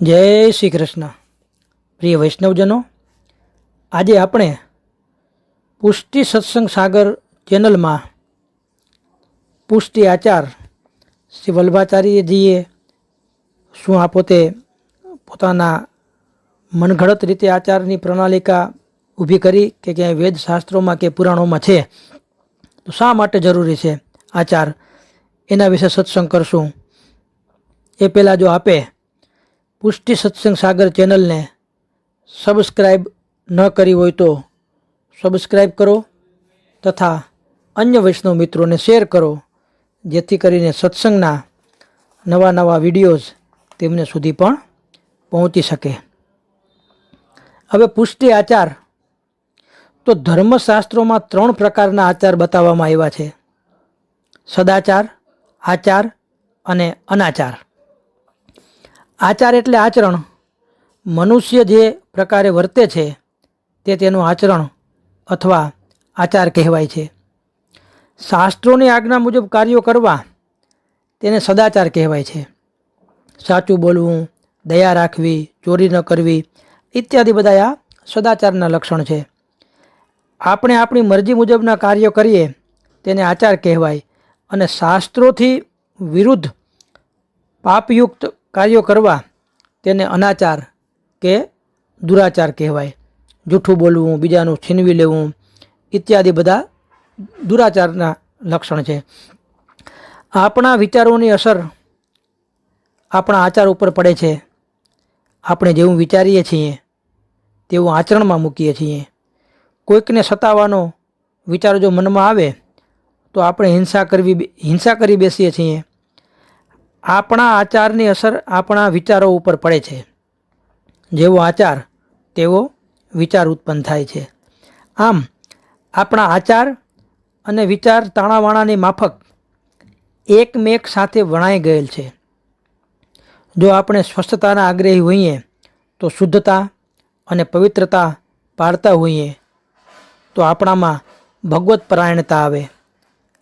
જય શ્રી કૃષ્ણ. પ્રિય વૈષ્ણવજનો, આજે આપણે પુષ્ટિ સત્સંગ સાગર ચેનલમાં પુષ્ટિ આચાર શ્રી વલ્ભાચાર્યજીએ શું આ પોતે પોતાના મનઘડત રીતે આચારની પ્રણાલિકા ઊભી કરી કે ક્યાંય વેદ શાસ્ત્રોમાં કે પુરાણોમાં છે, તો શા માટે જરૂરી છે આચાર? એના વિશે સત્સંગ કરશું. એ પહેલાં જો આપે પુષ્ટિ સત્સંગ સાગર ચેનલને સબસ્ક્રાઈબ ન કરી હોય તો સબસ્ક્રાઈબ કરો તથા અન્ય વૈષ્ણવ મિત્રોને શેર કરો, જેથી કરીને સત્સંગના નવા નવા વિડીયોઝ તેમને સુધી પણ પહોંચી શકે. હવે પુષ્ટિ આચાર. તો ધર્મશાસ્ત્રોમાં ત્રણ પ્રકારના આચાર બતાવવામાં આવ્યા છે. સદાચાર, આચાર અને અનાચાર. આચાર એટલે આચરણ. મનુષ્ય જે પ્રકારે વર્તે છે, તે તેનું આચરણ અથવા આચાર કહેવાય છે. શાસ્ત્રોની આજ્ઞા મુજબ કાર્યો કરવા તેને સદાચાર કહેવાય છે. સાચું બોલવું, દયા રાખવી, ચોરી ન કરવી ઇત્યાદિ બધા આ સદાચારના લક્ષણ છે. આપણે આપણી મરજી મુજબના કાર્યો કરીએ, તેને આચાર કહેવાય અને શાસ્ત્રોથી વિરુદ્ધ પાપયુક્ત કાર્યો કરવા તેને અનાચાર કે દુરાચાર કહેવાય. જૂઠું બોલવું, બીજાનું છીનવી લેવું ઇત્યાદિ બધા દુરાચારના લક્ષણ છે. આપણા વિચારોની અસર આપણા આચાર ઉપર પડે છે. આપણે જેવું વિચારીએ છીએ, તેવું આચરણમાં મૂકીએ છીએ. કોઈકને સતાવવાનો વિચાર જો મનમાં આવે, તો આપણે હિંસા કરવી હિંસા કરી બેસીએ છીએ. આપણા આચારની અસર આપણા વિચારો ઉપર પડે છે. જેવો આચાર, તેવો વિચાર ઉત્પન્ન થાય છે. આમ, આપણા આચાર અને વિચાર તાણાવાણાની માફક એકમેક સાથે વણાઈ ગયેલ છે. જો આપણે સ્વસ્થતાના આગ્રહી હોઈએ, તો શુદ્ધતા અને પવિત્રતા પાળતા હોઈએ, તો આપણામાં ભગવત પરાયણતા આવે.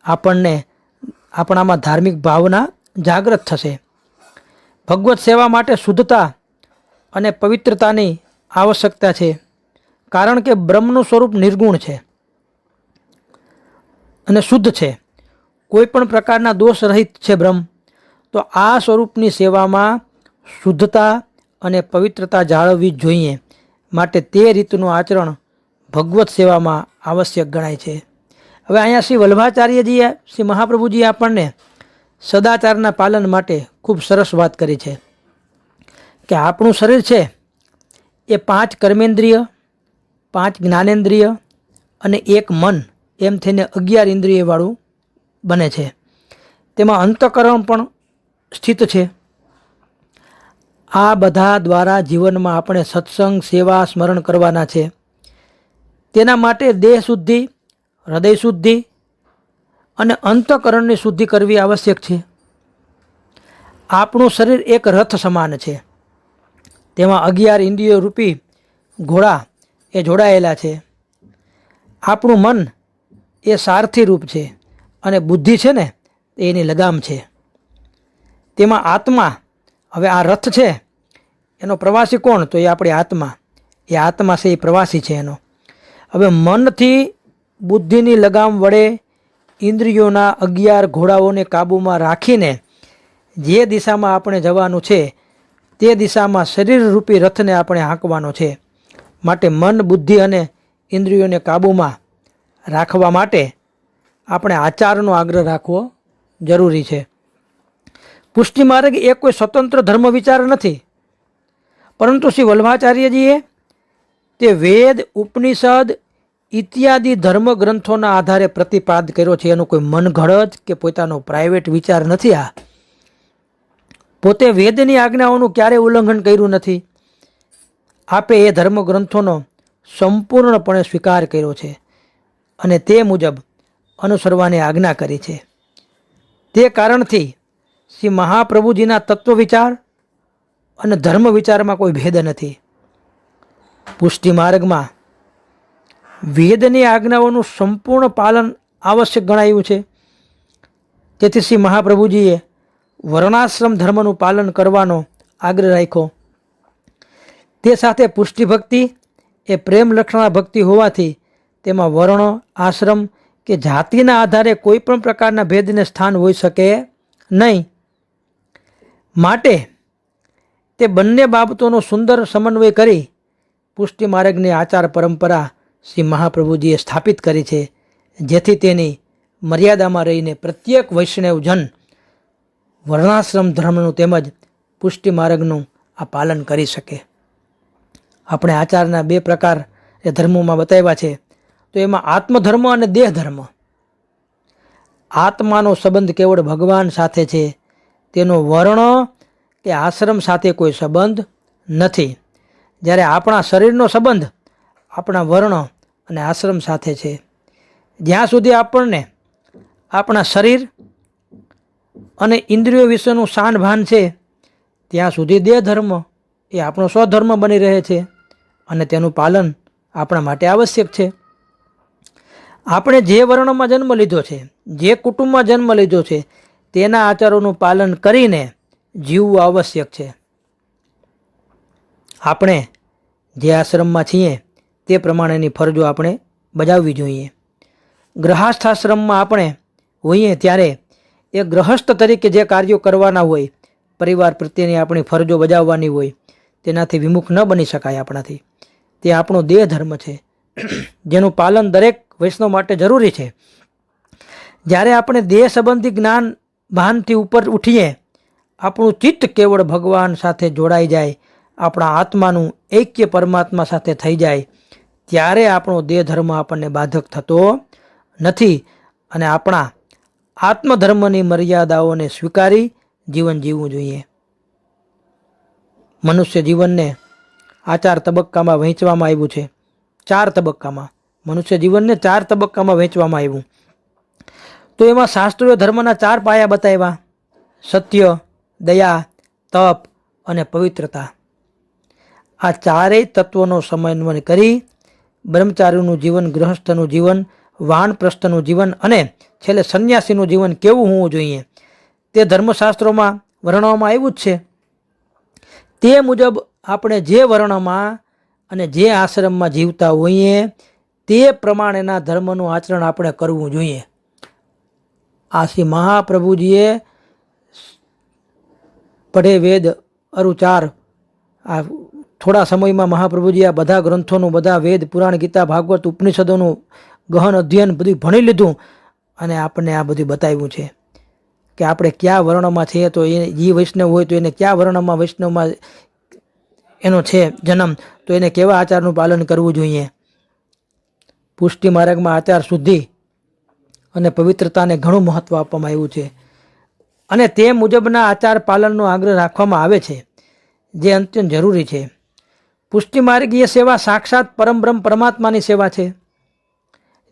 આપણને, આપણામાં ધાર્મિક ભાવના જાગૃત થશે. ભગવત સેવા માટે શુદ્ધતા અને પવિત્રતાની આવશ્યકતા છે, કારણ કે બ્રહ્મનું સ્વરૂપ નિર્ગુણ છે અને શુદ્ધ છે. કોઈ પણ પ્રકારના દોષ રહિત છે બ્રહ્મ, તો આ સ્વરૂપની સેવામાં શુદ્ધતા અને પવિત્રતા જાળવવી જોઈએ માટે તે રીતનું આચરણ ભગવત સેવામાં આવશ્યક ગણાય છે. હવે અહીંયા શ્રી વલ્ભાચાર્યજીએ શ્રી મહાપ્રભુજીએ આપણને સદાચારના પાલન માટે ખૂબ સરસ વાત કરી છે કે આપણું શરીર છે એ પાંચ કર્મેન્દ્રિય, પાંચ જ્ઞાનેન્દ્રિય અને એક મન એમ થઈને અગિયાર ઇન્દ્રિયવાળું બને છે. તેમાં અંતકરણ પણ સ્થિત છે. આ બધા દ્વારા જીવનમાં આપણે સત્સંગ, સેવા, સ્મરણ કરવાના છે. તેના માટે દેહ શુદ્ધિ, હૃદય શુદ્ધિ અને અંતકરણની શુદ્ધિ કરવી આવશ્યક છે. આપણું શરીર એક રથ સમાન છે. તેમાં અગિયાર ઇન્દ્રિયો રૂપી ઘોડા એ જોડાયેલા છે. આપણું મન એ સારથી રૂપ છે અને બુદ્ધિ છે ને, એની લગામ છે. તેમાં આત્મા, હવે આ રથ છે, એનો પ્રવાસી કોણ? તો એ આપણી આત્મા. એ આત્મા છે, એ પ્રવાસી છે એનો. હવે મનથી બુદ્ધિની લગામ વડે ઇન્દ્રિયોના અગિયાર ઘોડાઓને કાબૂમાં રાખીને જે દિશામાં આપણે જવાનું છે, તે દિશામાં શરીરરૂપી રથને આપણે હાંકવાનો છે. માટે મન, બુદ્ધિ અને ઇન્દ્રિયોને કાબૂમાં રાખવા માટે આપણે આચારનો આગ્રહ રાખવો જરૂરી છે. પુષ્ટિ માર્ગ એ કોઈ સ્વતંત્ર ધર્મ વિચાર નથી. પરંતુ શ્રી વલ્ભાચાર્યજીએ તે વેદ, ઉપનિષદ ઇત્યાદિ ધર્મગ્રંથોના આધારે પ્રતિપાદ કર્યો છે. એનો કોઈ મનઘડત કે પોતાનો પ્રાઇવેટ વિચાર નથી આ. પોતે વેદની આજ્ઞાઓનું ક્યારેય ઉલ્લંઘન કર્યું નથી. આપે એ ધર્મગ્રંથોનો સંપૂર્ણપણે સ્વીકાર કર્યો છે અને તે મુજબ અનુસરવાની આજ્ઞા કરી છે. તે કારણથી શ્રી મહાપ્રભુજીના તત્વ વિચાર અને ધર્મ વિચારમાં કોઈ ભેદ નથી. પુષ્ટિ માર્ગમાં વેદની આજ્ઞાઓનું સંપૂર્ણ પાલન આવશ્યક ગણાયું છે. તેથી શ્રી મહાપ્રભુજીએ વર્ણાશ્રમ ધર્મનું પાલન કરવાનો આગ્રહ રાખ્યો. તે સાથે પુષ્ટિ ભક્તિ એ પ્રેમ લક્ષણા ભક્તિ હોવાથી તેમાં વર્ણ, આશ્રમ કે જાતિના આધારે કોઈ પણ પ્રકારના ભેદને સ્થાન હોઈ શકે નહીં. માટે તે બંને બાબતોનો સુંદર સમન્વય કરી પુષ્ટિ માર્ગની આચાર પરંપરા શ્રી મહાપ્રભુજીએ સ્થાપિત કરી છે, જેથી તેની મર્યાદામાં રહીને પ્રત્યેક વૈષ્ણવજન વર્ણાશ્રમ ધર્મનું તેમજ પુષ્ટિ માર્ગનું આ પાલન કરી શકે. આપણે આચારના બે પ્રકાર એ ધર્મોમાં બતાવ્યા છે, તો એમાં આત્મધર્મ અને દેહ ધર્મ આત્માનો સંબંધ કેવળ ભગવાન સાથે છે, તેનો વર્ણ કે આશ્રમ સાથે કોઈ સંબંધ નથી. જ્યારે આપણા શરીરનો સંબંધ આપણા વર્ણ અને આશ્રમ સાથે છે. જ્યાં સુધી આપણને આપણા શરીર અને ઇન્દ્રિયો વિશેનું શાન ભાન છે, ત્યાં સુધી દેહ ધર્મ એ આપણો સ્વધર્મ બની રહે છે અને તેનું પાલન આપણા માટે આવશ્યક છે. આપણે જે વર્ણમાં જન્મ લીધો છે, જે કુટુંબમાં જન્મ લીધો છે, તેના આચારોનું પાલન કરીને જીવવું આવશ્યક છે. આપણે જે આશ્રમમાં છીએ તે પ્રમાણેની ફરજો આપણે બજાવવી જોઈએ. ગ્રહાસ્થાશ્રમમાં આપણે હોઈએ ત્યારે એ ગ્રહસ્થ તરીકે જે કાર્યો કરવાના હોય, પરિવાર પ્રત્યેની આપણી ફરજો બજાવવાની હોય, તેનાથી વિમુખ ન બની શકાય આપણાથી. તે આપણો દેહ ધર્મ છે. જેનું પાલન દરેક વૈષ્ણવ માટે જરૂરી છે. જ્યારે આપણે દેહ સંબંધી જ્ઞાન ભાનથી ઉપર ઉઠીએ, આપણું ચિત્ત કેવળ ભગવાન સાથે જોડાઈ જાય, આપણા આત્માનું ઐક્ય પરમાત્મા સાથે થઈ જાય ત્યારે આપણો દેહ ધર્મ આપણને બાધક થતો નથી અને આપણા આત્મધર્મની મર્યાદાઓને સ્વીકારી જીવન જીવવું જોઈએ. મનુષ્ય જીવનને આ ચાર તબક્કામાં વહેંચવામાં આવ્યું છે. ચાર તબક્કામાં. મનુષ્ય જીવનને ચાર તબક્કામાં વહેંચવામાં આવ્યું. તો એમાં શાસ્ત્રીય ધર્મના ચાર પાયા બતાવ્યા. સત્ય, દયા, તપ અને પવિત્રતા. આ ચારેય તત્વોનો સમન્વય કરી બ્રહ્મચારીનું જીવન, ગૃહસ્થનું જીવન વાનપ્રસ્થનું જીવન અને છેલ્લે સંન્યાસીનું જીવન કેવું હોવું જોઈએ? તે ધર્મશાસ્ત્રોમાં વર્ણવવામાં આવ્યું જ છે. તે મુજબ આપણે જે વર્ણમાં અને જે આશ્રમમાં જીવતા હોઈએ, તે પ્રમાણેના ધર્મનું આચરણ આપણે કરવું જોઈએ. આ મહાપ્રભુજીએ પઢે વેદ અરુચાર આ થોડા સમયમાં મહાપ્રભુજી આ બધા ગ્રંથોનું, બધા વેદ, પુરાણ, ગીતા, ભાગવત, ઉપનિષદોનું ગહન અધ્યયન બધું ભણી લીધું અને આપણને આ બધું બતાવ્યું છે કે આપણે કયા વર્ણમાં છીએ તો એ જે વૈષ્ણવ હોય તો એને કયા વર્ણમાં વૈષ્ણવમાં એનો છે જન્મ, તો એને કેવા આચારનું પાલન કરવું જોઈએ? પુષ્ટિ માર્ગમાં આચાર શુદ્ધિ અને પવિત્રતાને ઘણું મહત્ત્વ આપવામાં આવ્યું છે. અને તે મુજબના આચાર પાલનનો આગ્રહ રાખવામાં આવે છે, જે અત્યંત જરૂરી છે. પુષ્ટિ માર્ગીય સેવા સાક્ષાત પરમબ્રહ્મ પરમાત્માની સેવા છે.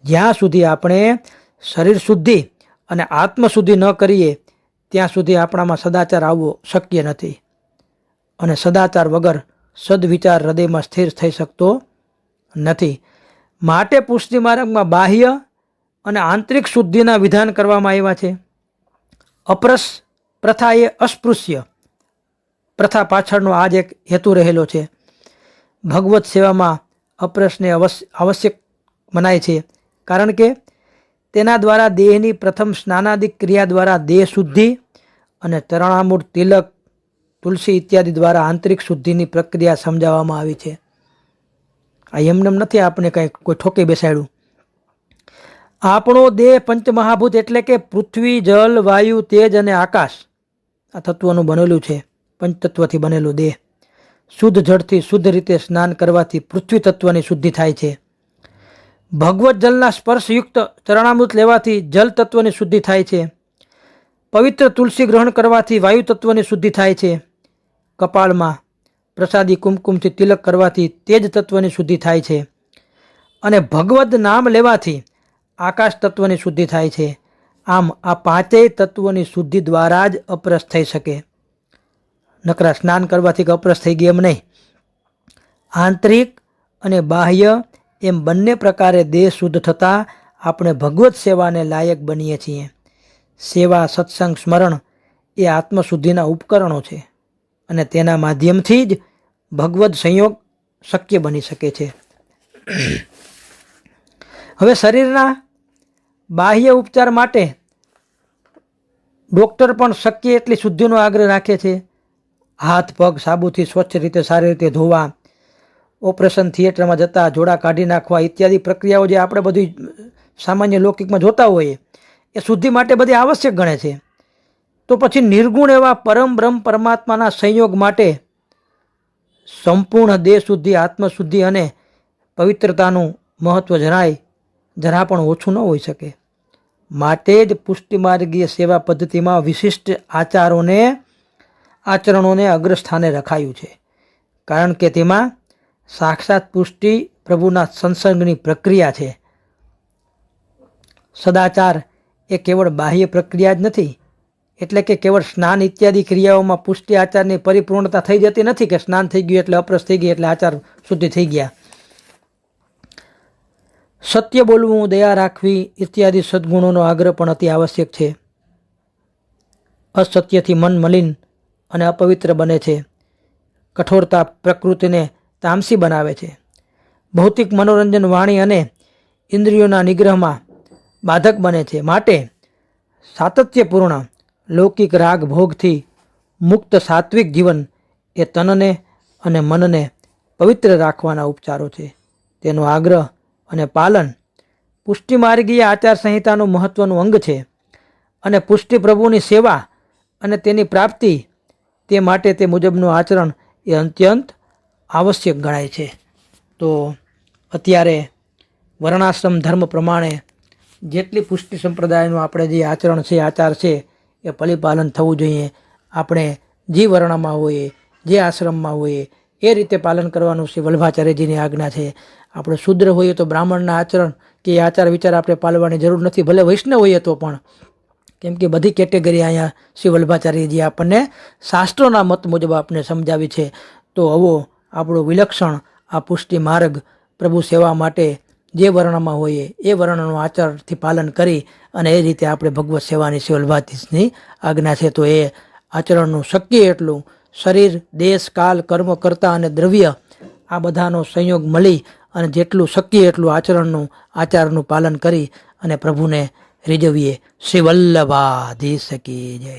જ્યાં સુધી આપણે શરીર શુદ્ધિ અને આત્મશુદ્ધિ ન કરીએ, ત્યાં સુધી આપણામાં સદાચાર આવવો શક્ય નથી. અને સદાચાર વગર સદવિચાર હૃદયમાં સ્થિર થઈ શકતો નથી. માટે પુષ્ટિ માર્ગમાં બાહ્ય અને આંતરિક શુદ્ધિના વિધાન કરવામાં આવ્યા છે. અપ્રસ પ્રથા એ અસ્પૃશ્ય. પ્રથા પાછળનો આજ એક હેતુ રહેલો છે. ભગવત સેવામાં અપ્રસને આવશ્યક મનાય છે. કારણ કે તેના દ્વારા દેહની પ્રથમ સ્નાનાદિક ક્રિયા દ્વારા દેહ શુદ્ધિ અને તરણામૂળ તિલક, તુલસી ઇત્યાદિ દ્વારા આંતરિક શુદ્ધિની પ્રક્રિયા સમજાવવામાં આવી છે. આ એમનેમ નથી આપણે કંઈ કોઈ ઠોકી બેસાડ્યું. આપણો દેહ પંચમહાભૂત એટલે કે પૃથ્વી, જલ, વાયુ, તેજ અને આકાશ આ તત્વોનું બનેલું છે. પંચતત્વથી બનેલું દેહ. શુદ્ધ જળથી શુદ્ધ રીતે સ્નાન કરવાથી પૃથ્વી તત્વની શુદ્ધિ થાય છે. ભગવત જલના સ્પર્શયુક્ત ચરણામૃત લેવાથી જલ તત્વની શુદ્ધિ થાય છે. પવિત્ર તુલસી ગ્રહણ કરવાથી વાયુ તત્વની શુદ્ધિ થાય છે. કપાળમાં પ્રસાદી કુમકુમથી તિલક કરવાથી તેજ તત્વની શુદ્ધિ થાય છે. અને ભગવદ્ નામ લેવાથી આકાશ તત્વની શુદ્ધિ થાય છે. આમ આ પાંચેય તત્વોની શુદ્ધિ દ્વારા જ અપરસ થઈ શકે. નકરા સ્નાન કરવાથી અપરસ થઈ ગઈ એમ નહીં. આંતરિક અને બાહ્ય એમ બંને પ્રકારે દેહ શુદ્ધ થતાં આપણે ભગવત સેવાને લાયક બનીએ છીએ. સેવા, સત્સંગ, સ્મરણ એ આત્મશુદ્ધિના ઉપકરણો છે અને તેના માધ્યમથી જ ભગવદ સંયોગ શક્ય બની શકે છે. હવે શરીરના બાહ્ય ઉપચાર માટે ડૉક્ટર પણ શક્ય એટલી શુદ્ધિનો આગ્રહ રાખે છે. હાથ, પગ સાબુથી સ્વચ્છ રીતે સારી રીતે ધોવા, ઓપરેશન થિયેટરમાં જતા, જોડા કાઢી નાખવા ઇત્યાદિ પ્રક્રિયાઓ જે આપણે બધી સામાન્ય લૌકિકમાં જોતા હોઈએ, એ શુદ્ધિ માટે બધી આવશ્યક ગણે છે. તો પછી નિર્ગુણ એવા પરમ બ્રહ્મ પરમાત્માના સંયોગ માટે સંપૂર્ણ દેહ શુદ્ધિ આત્મશુદ્ધિ અને પવિત્રતાનું મહત્ત્વ જરાય જરા પણ ઓછું ન હોઈ શકે. માટે જ પુષ્ટિમાર્ગીય સેવા પદ્ધતિમાં વિશિષ્ટ આચારોને આચરણોને અગ્રસ્થાને રખાયું છે. કારણ કે તેમાં સાક્ષાત પુષ્ટિ પ્રભુના સંસર્ગની પ્રક્રિયા છે. સદાચાર એ કેવળ બાહ્ય પ્રક્રિયા જ નથી, એટલે કે કેવળ સ્નાન ઇત્યાદિ ક્રિયાઓમાં પુષ્ટિ આચારની પરિપૂર્ણતા થઈ જતી નથી કે સ્નાન થઈ ગયું એટલે અપ્રસ થઈ ગઈ એટલે આચાર શુદ્ધિ થઈ ગયા. સત્ય બોલવું, દયા રાખવી ઇત્યાદિ સદ્ગુણોનો આગ્રહ પણ અતિ આવશ્યક છે. અસત્યથી મન મલિન અને અપવિત્ર બને છે. કઠોરતા પ્રકૃતિને તામસી બનાવે છે. ભૌતિક મનોરંજન વાણી અને ઇન્દ્રિયોના નિગ્રહમાં બાધક બને છે. માટે સાતત્યપૂર્ણ લૌકિક રાગ ભોગથી મુક્ત સાત્વિક જીવન એ તનને અને મનને પવિત્ર રાખવાના ઉપચારો છે. તેનો આગ્રહ અને પાલન પુષ્ટિમાર્ગીય આચાર સંહિતાનું મહત્વનું અંગ છે. અને પુષ્ટિ પ્રભુની સેવા અને તેની પ્રાપ્તિ તે માટે તે મુજબનું આચરણ એ અત્યંત આવશ્યક ગણાય છે. તો અત્યારે વર્ણાશ્રમ ધર્મ પ્રમાણે જેટલી પુષ્ટિ સંપ્રદાયનું આપણે જે આચરણ છે, આચાર છે, એ પરિપાલન થવું જોઈએ. આપણે જે વર્ણમાં હોઈએ, જે આશ્રમમાં હોઈએ, એ રીતે પાલન કરવાનું શ્રી વલ્ભાચાર્યજીની આજ્ઞા છે. આપણે શુદ્ર હોઈએ તો બ્રાહ્મણના આચરણ કે આચાર વિચાર આપણે પાલવાની જરૂર નથી. ભલે વૈષ્ણવ હોઈએ તો પણ કેમ કે બધી કેટેગરી અહીંયા શ્રી વલ્ભાચાર્યજી આપણને શાસ્ત્રોના મત મુજબ આપણે સમજાવી છે. તો આવો આપણો વિલક્ષણ આ પુષ્ટિ માર્ગ પ્રભુ સેવા માટે જે વર્ણમાં હોઈએ એ વર્ણનું આચારથી પાલન કરી અને એ રીતે આપણે ભગવત સેવાની શ્રી વલ્ભાતીશની આજ્ઞા છે. તો એ આચરણનું શક્ય એટલું શરીર, દેશ, કાલ, કર્મ, કરતા અને દ્રવ્ય આ બધાનો સંયોગ મળી અને જેટલું શક્ય એટલું આચરણનું, આચારનું પાલન કરી અને પ્રભુને રીઝવીએ શ્રી વલ્લભાધીશ કી જય